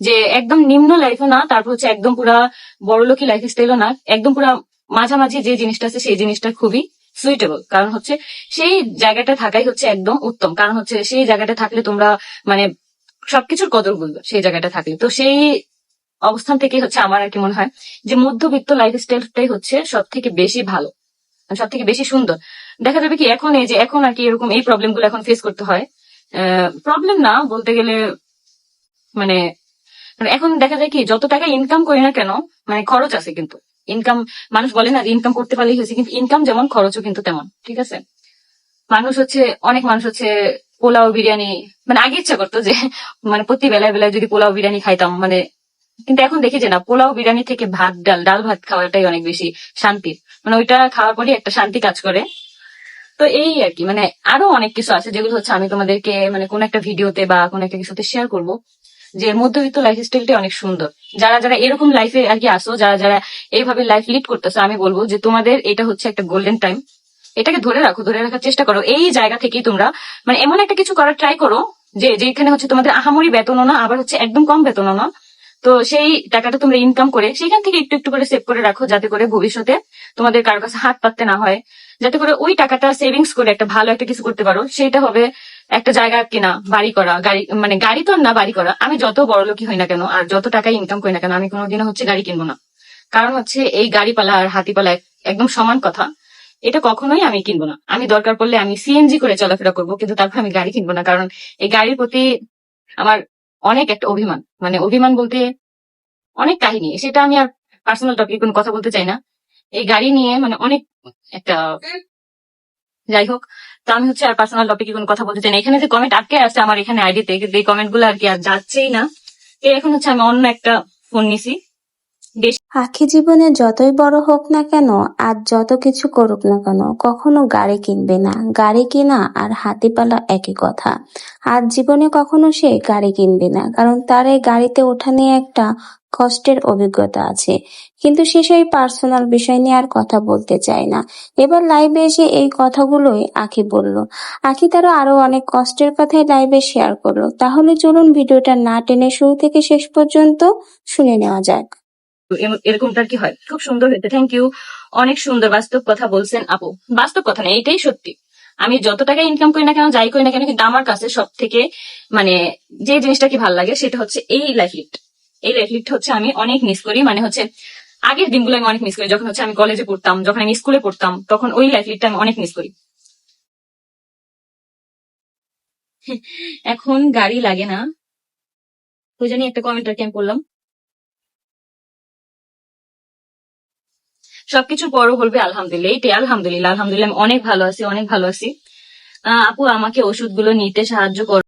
যে একদম নিম্ন লাইফও না, তারপর হচ্ছে একদম পুরা বড়লোকি লাইফ স্টাইলও না, একদম পুরা মাঝামাঝি যে জিনিসটা আছে সেই জিনিসটা খুবই সুইটেবল কারণ হচ্ছে সেই জায়গাটা থাকাই হচ্ছে একদম উত্তম। কারণ হচ্ছে সেই জায়গাটা থাকলে তোমরা মানে সবকিছুর কদর বুঝবে সেই জায়গাটা থাকলে। তো সেই অবস্থান থেকে হচ্ছে আমার আর কি মনে হয় যে মধ্যবিত্ত লাইফ স্টাইলটাই হচ্ছে সব থেকে বেশি ভালো সব থেকে বেশি সুন্দর। দেখা যাবে কি এখন এই যে, এখন আর কি এরকম এই প্রবলেমগুলো এখন ফেস করতে হয়। প্রবলেম না বলতে গেলে মানে মানে এখন দেখা যায় কি, যত টাকা ইনকাম করি না কেন মানে খরচ আছে কিন্তু। ইনকাম মানুষ বলে না ইনকাম করতে পারলেই হয়েছে, কিন্তু ইনকাম যেমন, খরচও কিন্তু তেমন, ঠিক আছে? মানুষ হচ্ছে, অনেক মানুষ হচ্ছে পোলাও, বিরিয়ানি মানে আগে ইচ্ছা করতো যে মানে প্রতি বেলায় বেলায় যদি পোলাও, বিরিয়ানি খাইতাম মানে কিন্তু এখন দেখি যে না, পোলাও, বিরিয়ানি থেকে ভাত, ডাল ডাল ভাত খাওয়াটাই অনেক বেশি শান্তির। মানে ওইটা খাওয়ার পরে একটা শান্তি কাজ করে। তো এই আর কি মানে আরও অনেক কিছু আছে যেগুলো হচ্ছে আমি তোমাদেরকে মানে কোন একটা ভিডিওতে বা কোন একটা কিছুতে শেয়ার করব। যে মধ্যবিত্ত লাইফ স্টাইলটা অনেক সুন্দর। যারা যারা এরকম লাইফে আর কি আসো, যারা যারা এইভাবে লাইফ লিড করতেছো, আমি বলব যে তোমাদের এটা হচ্ছে একটা গোল্ডেন টাইম এটাকে ধরে রাখো, ধরে রাখার চেষ্টা করো। এই জায়গা থেকেই তোমরা মানে এমন একটা কিছু করার ট্রাই করো যে, যেখানে হচ্ছে তোমাদের আহামরি বেতনও না, আবার হচ্ছে একদম কম বেতনও না। তো সেই টাকাটা তোমরা ইনকাম করে সেখান থেকে একটু একটু করে সেভ করে রাখো, যাতে করে ভবিষ্যতে তোমাদের কারোর কাছে হাত পাততে না হয়। যাতে করে ওই টাকাটা সেভিংস করে একটা ভালো একটা কিছু করতে পারো। সেটা হবে একটা জায়গা কিনা, বাড়ি করা, গাড়ি মানে গাড়ি তো না, বাড়ি করা। আমি যত বড় লোকই হই না কেন, আর যত টাকা ইনকাম করি না কেন, আমি কোনোদিনও হচ্ছে গাড়ি কিনবো না। কারণ হচ্ছে এই গাড়িপালা আর হাতিপালা এক- একদম সমান কথা। এটা কখনোই আমি কিনবো না। আমি দরকার পড়লে আমি সিএনজি করে চলাফেরা করব, কিন্তু তারপর আমি গাড়ি কিনবো না। কারণ এই গাড়ির প্রতি আমার অনেক একটা অভিমান। মানে অভিমান বলতে অনেক কাহিনী। সেটা আমি আর পার্সোনাল টপিকে কোনো কথা বলতে চাই না। এই গাড়ি নিয়ে মানে অনেক একটা যাই হোক তো আমি হচ্ছে আর পার্সোনাল টপিকে কোনো কথা বলতে চাই না। এখানে যে কমেন্ট আটকে আছে আমার এখানে আইডিতে এই কমেন্টগুলো আর কি আর যাচ্ছেই না। তো এখন হচ্ছে আমি অন্য একটা ফোন নিছি। আখি জীবনে যতই বড় হোক না কেন, আর যত কিছু করুক না কেন, কখনো গাড়ি কিনবে না। গাড়ি কিনা আর হাতিপালা একই কথা। আর জীবনে কখনো সে গাড়ি কিনবে না। কারণ তার এই গাড়িতে ওঠা নিয়ে একটা কষ্টের অভিজ্ঞতা আছে। কিন্তু সে সেই পার্সোনাল বিষয় নিয়ে আর কথা বলতে চায় না। এবার লাইভে এসে এই কথাগুলোই আখি বলল। আখি তারও আরও অনেক কষ্টের কথাই লাইভে শেয়ার করল। তাহলে চলুন ভিডিওটা না টেনে শুরু থেকে শেষ পর্যন্ত শুনে নেওয়া যাক। এরকমটা কি হয়? খুব সুন্দর হয়েছে। থ্যাংক ইউ অনেক সুন্দর বাস্তব কথা বলছেন আপু। বাস্তব কথা না এইটাই সত্যি। আমি যত টাকা ইনকাম করি না কেন, যাই করি না কেন, কিন্তু আমার কাছে সব থেকে মানে যে জিনিসটা কি ভালো লাগে, সেটা হচ্ছে এই লাইফ এই লাইফ লিডটা হচ্ছে আমি অনেক মিস করি মানে হচ্ছে আগের দিনগুলো আমি অনেক মিস করি। যখন হচ্ছে আমি কলেজে পড়তাম, যখন আমি স্কুলে পড়তাম, তখন ওই লাইফ লিডটা আমি অনেক মিস করি। এখন গাড়ি লাগে না। ওই জন্য একটা কমেন্ট আর কি আমি করলাম সবকিছুর পরও বলবে, আলহামদুলিল্লাহ। এইটাই আলহামদুলিল্লাহ আলহামদুলিল্লাহ, আমি অনেক ভালো আছি, অনেক ভালো আছি। আপু, আমাকে ওষুধগুলো নিতে সাহায্য করো।